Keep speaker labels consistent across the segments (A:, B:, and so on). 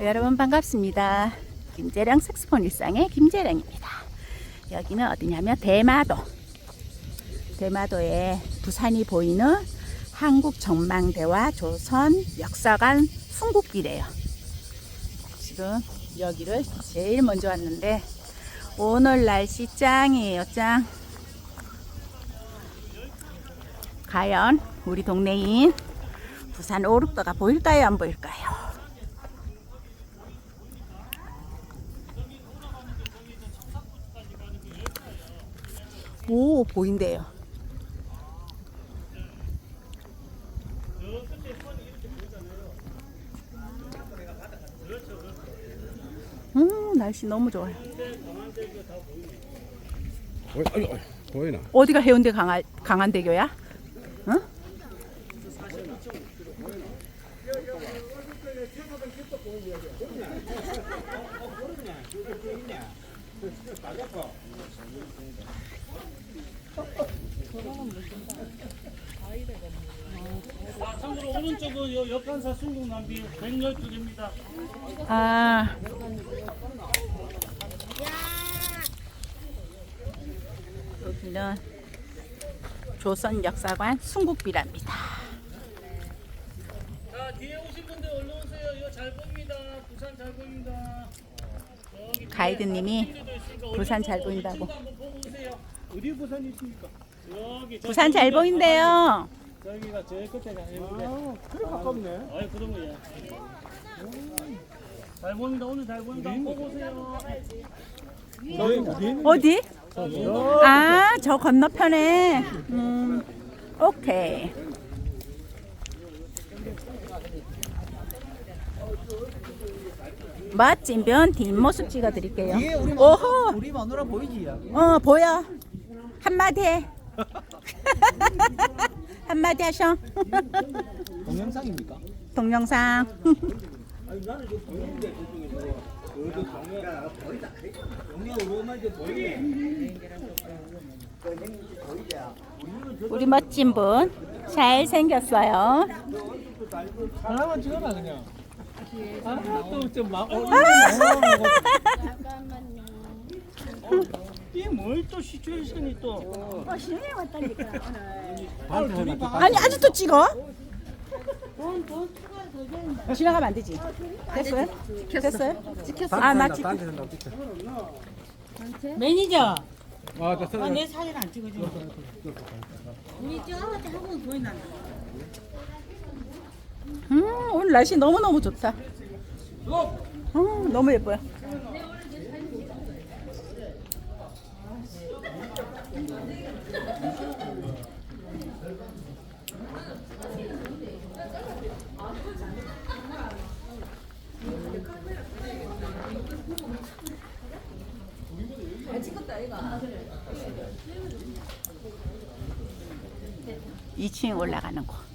A: 여러분 반갑습니다. 김재령 색스폰 일상의 김재령입니다. 여기는 어디냐면 대마도. 대마도에 부산이 보이는 한국전망대와 조선 역사관 순국길이에요. 지금 여기를 제일 먼저 왔는데 오늘 날씨 짱이에요, 짱. 과연 우리 동네인 부산 오륙도가 보일까요, 안 보일까요? 오, 보인대요. 음, 날씨 너무 좋아요.
B: 어, 아니, 아니, 보이나?
A: 어디가 해운대 강화, 강한대교야? 응?
C: 아, 참고로 오른쪽은 요 역한사 순국 남비 112개입니다.
A: 아, 여기는 조선 역사관 순국비랍니다.
C: 자, 뒤에 오신 분들 얼른 오세요. 이거 잘 보입니다. 부산 잘 보입니다.
A: 가이드님이 부산 잘 보인다고.
C: 어디 부산이 있습니까? 여기 저
A: 부산 잘 보인대요.
C: 저기가 제일 끝에가 해운대. 아, 그래 가깝네. 아이 그런 거야. 잘 보인다. 오늘 잘 보인다. 보고 오세요.
A: 어디? 아, 저 건너편에. 음, 오케이. 멋진 변 뒷모습 찍어 드릴게요.
D: 예, 우리
A: 오호,
D: 우리 마누라 보이지? 야?
A: 어 보여. 한마디 해. 한마디 하셔.
D: 동영상입니까?
A: 동영상. 우리 멋진 분. 잘 생겼어요.
D: 하나만 찍어라 그냥. 아또좀 막.
C: 이뭘또 시츄에이션이 또.
A: 아니 아직도 찍어? 지나가면 안 되지. 됐어요? 됐어요? 찍혔어. 아, 나 찍.
E: 매니저
B: 아.
E: 아, 내 사진 안 찍어줘 우리 저한테 한번 보이나
A: 음, 오늘 날씨 너무 너무 좋다. 음, 너무 예뻐요. 이층 올라가는 곳.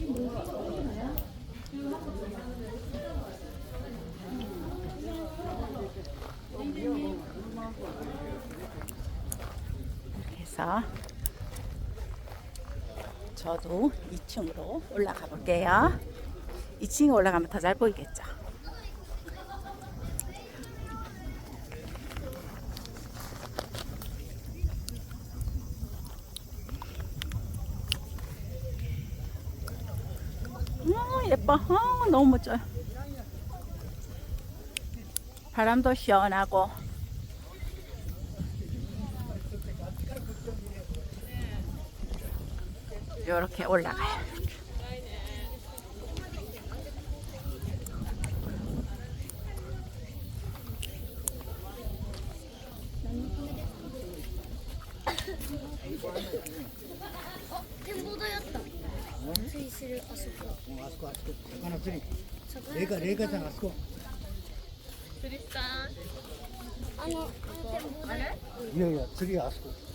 A: 해서 저도 2층으로 올라가 볼게요. 2층에 올라가면 더 잘 보이겠죠. 음, 예뻐. 아, 너무 멋져요. 바람도 시원하고. 이렇게 올라가요.
F: 스위스를 갔었고.
D: 어, 아스코 아스코. 하나 드리. 레가 레가장 아스코.
F: 아노 템보더.
D: 이야 저기 아스코.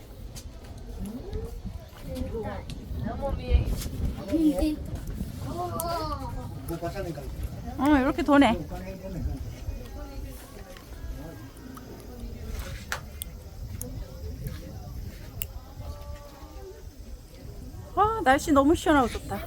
A: 어 이렇게 도네. 와 날씨 너무 시원하고 좋다.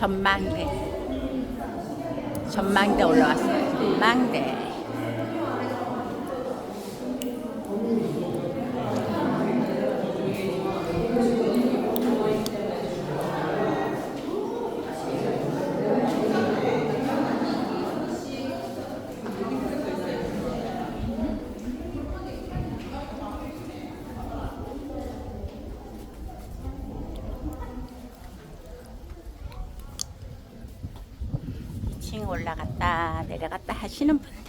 A: 전망대. 전망대 올라왔어요. 전망대. 층 올라갔다 내려갔다 하시는 분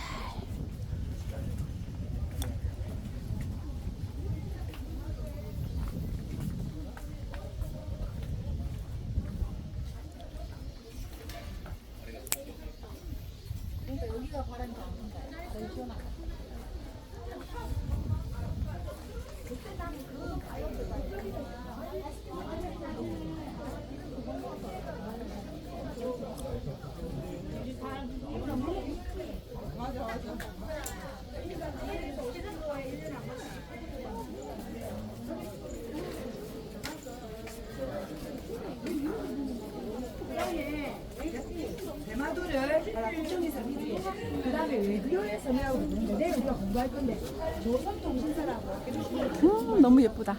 A: 들 음, 너무 예쁘다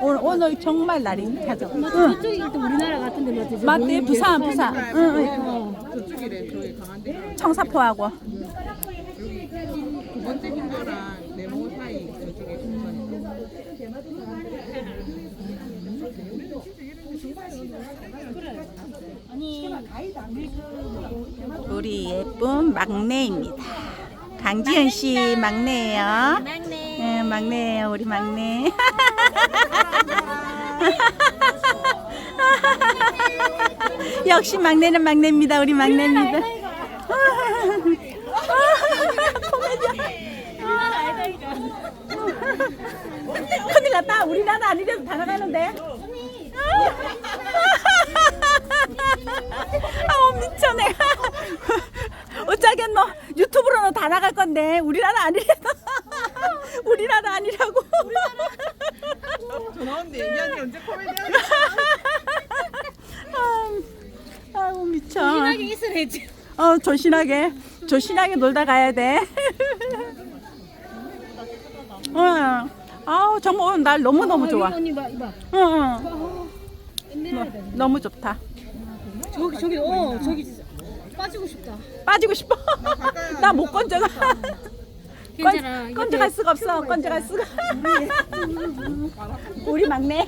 A: 오늘, 오늘 정말 날이 응.
E: 저쪽이 또 우리나라 같은데 맞지? 저
A: 맞대
E: 부산
A: 부산. 응, 응.
E: 어.
G: 저쪽이래 저희 강한대
A: 청사포하고
G: 두 번째 빈 거랑 네모 사이 저쪽에 부산이
A: 우리 예쁜 막내입니다. 강지은 씨 막내예요.
F: 막내.
A: 네, 막내예요 우리 막내. 역시 막내는 막내입니다 우리 막내입니다. 큰일 났다. 우리나라 아니래도 다 나가는데 아우 미쳐 내가. 어쩌겠노 유튜브로는 다 나갈 건데 우리나라 아니래도. 우리나라 아니라고.
G: 전화 온대 얘기하니 언제 코미디야?
A: 아, 아우 미쳐.
E: 편하게 있어야지.
A: 어 조신하게. 조신하게 놀다 가야 돼. 어, 아우 정말 오늘 날 너무 너무 좋아.
E: 언니 봐, 이봐.
A: 응, 응.
E: 옛날에
A: 너무 좋다
E: 저기 저기 어 저기 진짜 빠지고 싶다.
A: 빠지고 싶어 나 못 건져가
E: 괜찮아.
A: 건, 건져갈 수가 없어 건져갈 수가 우리 막내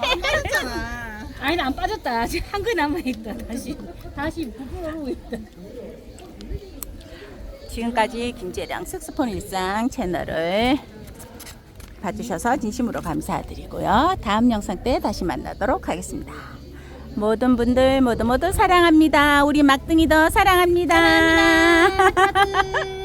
E: 아니 나안 빠졌다. 아직 한글 남아 있다. 다시 다시 부풀어오고 있다.
A: 지금까지 김재량 색소폰 일상 채널을 봐주셔서 진심으로 감사드리고요. 다음 영상 때 다시 만나도록 하겠습니다. 모든 분들 모두 모두 사랑합니다. 우리 막둥이도 사랑합니다.